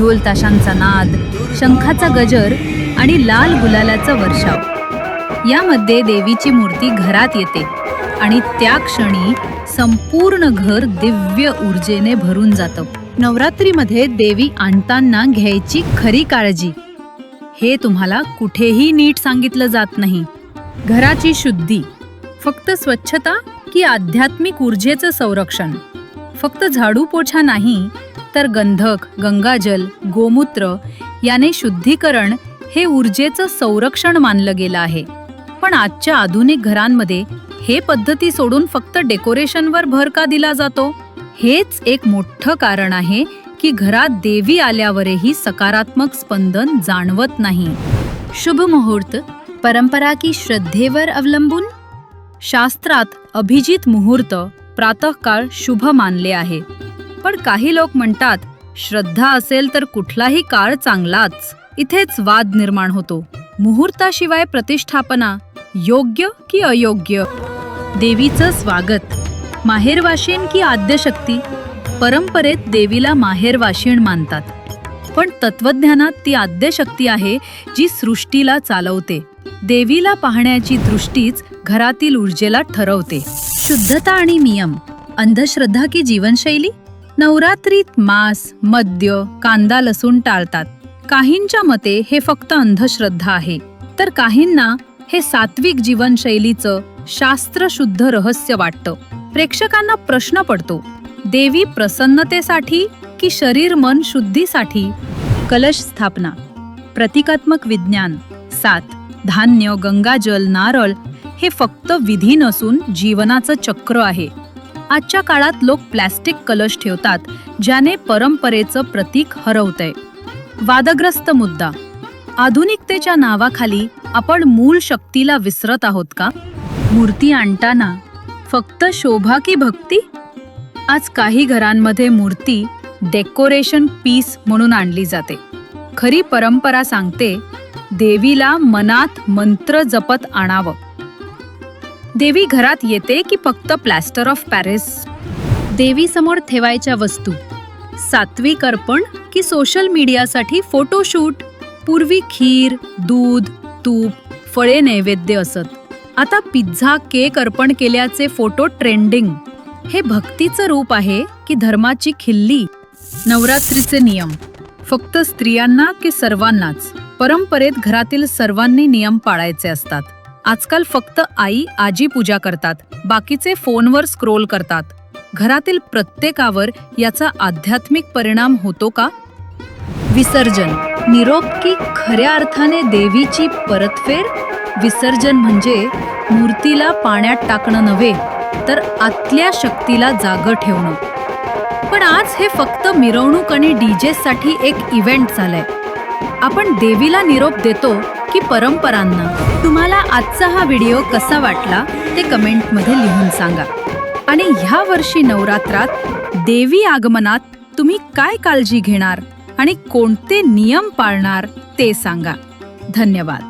ढोल ताशांचा नाद शंखाचा गजर आणि लाल गुलालाचा वर्षाव. यामध्ये देवीची मूर्ती घरात येते आणि त्या क्षणी संपूर्ण घर दिव्य ऊर्जेने भरून जातं. नवरात्रीमध्ये देवी आणताना घ्यायची खरी काळजी. हे तुम्हाला कुठेही नीट सांगितलं जात नाही. घराची शुद्धी फक्त स्वच्छता की आध्यात्मिक ऊर्जेचं संरक्षण? फक्त झाडू पोछा नाही तर गंधक गंगाजल गोमूत्र याने शुद्धीकरण हे ऊर्जेचं संरक्षण मानलं गेलं आहे. पण आजच्या आधुनिक घरांमध्ये हे पद्धती सोडून फक्त डेकोरेशनवर भर का दिला जातो? हेच एक मोठं कारण आहे की घरात देवी आल्यावरही सकारात्मक स्पंदन जाणवत नाही. शुभ मुहूर्त परंपरा की श्रद्धेवर अवलंबून? शास्त्रात अभिजित मुहूर्त प्रातःकाळ शुभ मानले आहे. पण काही लोक म्हणतात श्रद्धा असेल तर कुठलाही काळ चांगलाच. इथेच वाद निर्माण होतो. मुहूर्ताशिवाय प्रतिष्ठापना योग्य की अयोग्य? देवीचं स्वागत. माहेरवाशीण की आद्यशक्ती? परंपरेत देवीला माहेरवाशीण मानतात. पण तत्वज्ञानात ती आद्यशक्ती आहे जी सृष्टीला चालवते. देवीला पाहण्याची दृष्टीच घरातील ऊर्जेला ठरवते. शुद्धता आणि नियम. अंधश्रद्धा की जीवनशैली? नवरात्रीत मांस मद्य कांदा लसूण टाळतात. काहींच्या मते हे फक्त अंधश्रद्धा आहे. तर काहींना हे सात्विक जीवनशैलीचं शास्त्रशुद्ध रहस्य वाटतं. प्रेक्षकांना प्रश्न पडतो देवी प्रसन्नतेसाठी की शरीर मन शुद्धीसाठी कलश स्थापना प्रतिकात्मक विज्ञान सात धान्य गंगाजल नारळ हे फक्त विधी नसून जीवनाचं चक्र आहे. आजच्या काळात लोक प्लॅस्टिक कलश ठेवतात ज्याने परंपरेचं प्रतीक हरवतंय. वादग्रस्त मुद्दा. आधुनिकतेच्या नावाखाली आपण मूळ शक्तीला विसरत आहोत का? मूर्ती आणताना फक्त शोभा की भक्ती? आज काही घरांमध्ये मूर्ती डेकोरेशन पीस म्हणून आणली जाते. खरी परंपरा सांगते देवीला मनात मंत्र जपत आणावं. देवी घरात येते की फक्त प्लॅस्टर ऑफ पॅरिस? देवीसमोर ठेवायच्या वस्तू सात्विक अर्पण की सोशल मीडियासाठी फोटोशूट? पूर्वी खीर दूध तूप फळे नैवेद्य असत. आता पिझ्झा केक अर्पण केल्याचे फोटो ट्रेंडिंग. हे भक्तीचं रूप आहे की धर्माची खिल्ली? नवरात्रीचे नियम. फक्त स्त्रियांना की सर्वांनाच? परंपरेत घरातील सर्वांनी नियम पाळायचे असतात. आजकाल फक्त आई आजी पूजा करतात. बाकीचे फोनवर स्क्रोल करतात. घरातील प्रत्येकावर याचा आध्यात्मिक परिणाम होतो का? विसर्जन. निरोप की खऱ्या अर्थाने देवीची परतफेर विसर्जन म्हणजे मूर्तीला पाण्यात टाकणं नव्हे तर आतल्या शक्तीला जाग ठेवणं. पण आज हे फक्त मिरवणूक आणि डीजेसाठी एक इव्हेंट झालंय. आपण देवीला निरोप देतो की परंपरांना. तुम्हाला आजचा हा व्हिडिओ कसा वाटला ते कमेंटमध्ये लिहून सांगा. आणि ह्या वर्षी नवरात्रात देवी आगमनात तुम्ही काय काळजी घेणार आणि कोणते नियम पाळणार ते सांगा. धन्यवाद.